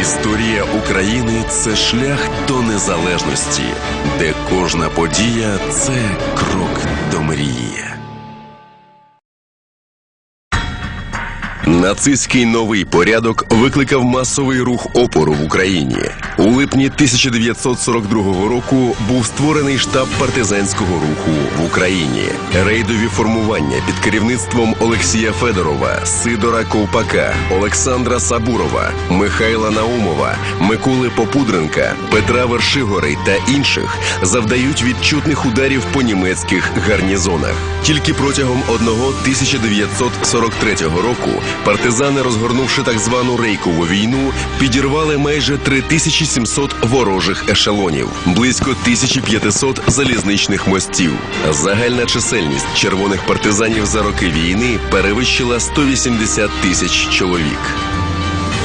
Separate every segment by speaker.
Speaker 1: Історія України це шлях до незалежності, де кожна подія це крок до мрії. Нацистський новий порядок викликав масовий рух опору в Україні. У липні 1942 року був створений штаб партизанського руху в Україні. Рейдові формування під керівництвом Олексія Федорова, Сидора Ковпака, Олександра Сабурова, Михайла Наумова, Миколи Попудренка, Петра Вершигорей та інших завдають відчутних ударів по німецьких гарнізонах. Тільки протягом одного 1943 року партизани, розгорнувши так звану рейкову війну, підірвали майже 3700 ворожих ешелонів, близько 1500 залізничних мостів. Загальна чисельність червоних партизанів за роки війни перевищила 180 тисяч чоловік.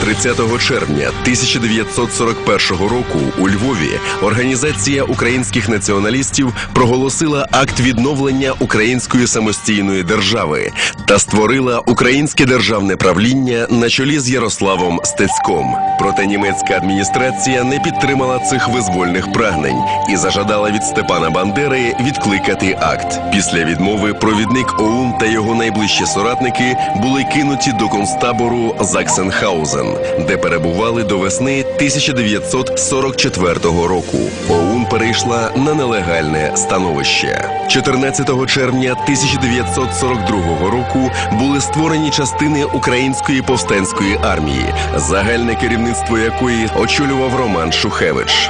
Speaker 1: 30 червня 1941 року у Львові Організація українських націоналістів проголосила акт відновлення української самостійної держави та створила українське державне правління на чолі з Ярославом Стецьком. Проте німецька адміністрація не підтримала цих визвольних прагнень і зажадала від Степана Бандери відкликати акт. Після відмови провідник ОУН та його найближчі соратники були кинуті до концтабору Заксенхаузен де перебували до весни 1944 року. ОУН перейшла на нелегальне становище. 14 червня 1942 року були створені частини Української повстанської армії, загальне керівництво якої очолював Роман Шухевич.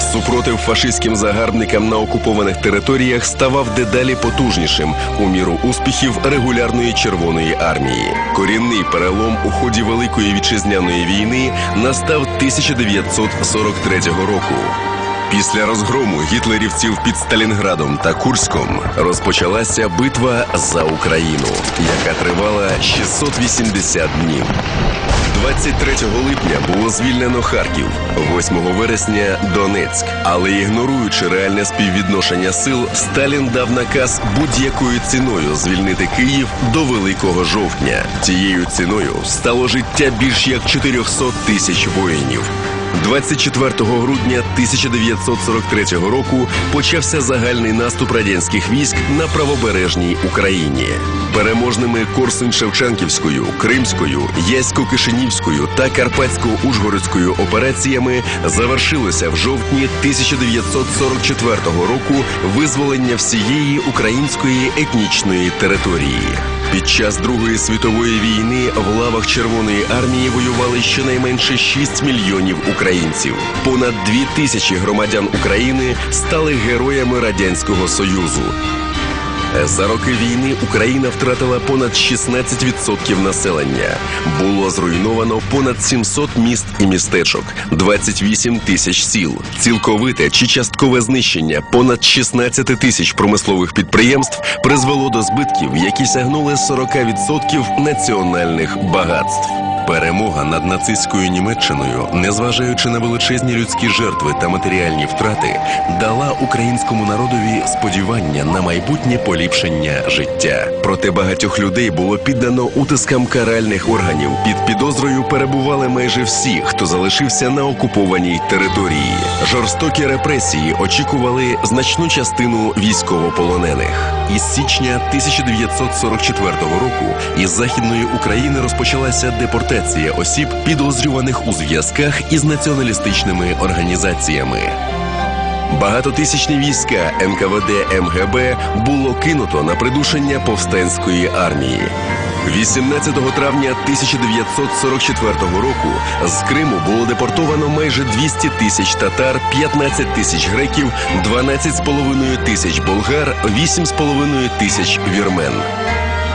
Speaker 1: Супротив фашистським загарбникам на окупованих територіях ставав дедалі потужнішим у міру успіхів регулярної Червоної армії. Корінний перелом у ході Великої вітчизняної війни настав 1943 року. Після розгрому гітлерівців під Сталінградом та Курськом розпочалася битва за Україну, яка тривала 680 днів. 23 липня було звільнено Харків, 8 вересня Донецьк. Але ігноруючи реальне співвідношення сил, Сталін дав наказ будь-якою ціною звільнити Київ до Великого жовтня. Цією ціною стало життя більш як 400 тисяч воїнів. 24 грудня 1943 року почався загальний наступ радянських військ на правобережній Україні. Переможними Корсунь-Шевченківською, Кримською, Ясько-Кишинівською та Карпатсько-Ужгородською операціями завершилося в жовтні 1944 року визволення всієї української етнічної території. Під час Другої світової війни в лавах Червоної армії воювали щонайменше 6 мільйонів українців. Понад 2 тисячі громадян України стали героями радянського союзу. За роки війни Україна втратила понад 16% населення. Було зруйновано понад 700 міст і містечок, 28 тисяч сіл, цілковите чи часткове знищення понад 16 тисяч промислових підприємств призвело до збитків, які сягнули 40% національних багатств. Перемога над нацистською Німеччиною, незважаючи на величезні людські жертви та матеріальні втрати, дала українському народові сподівання на майбутнє поліпшення життя. Проте багатьох людей було піддано утискам каральних органів. Під підозрою перебували майже всі, хто залишився на окупованій території. Жорстокі репресії очікували значну частину військовополонених. Із січня 1944 року із західної України розпочалася депортація осіб, підозрюваних у зв'язках із націоналістичними організаціями. Багатотисячні війська НКВД МГБ було кинуто на придушення повстанської армії. 18 травня 1944 року з Криму було депортовано майже 200 тисяч татар, 15 тисяч греків, 12,5 тисяч болгар, 8,5 тисяч вірмен.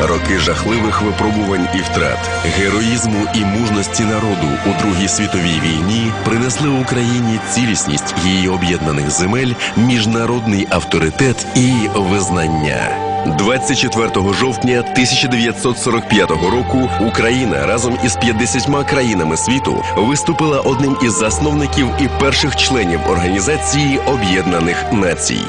Speaker 1: Роки жахливих випробувань і втрат, героїзму і мужності народу у Другій світовій війні принесли Україні цілісність її об'єднаних земель, міжнародний авторитет і визнання. 24 жовтня 1945 року Україна разом із 50 країнами світу виступила одним із засновників і перших членів Організації Об'єднаних Націй.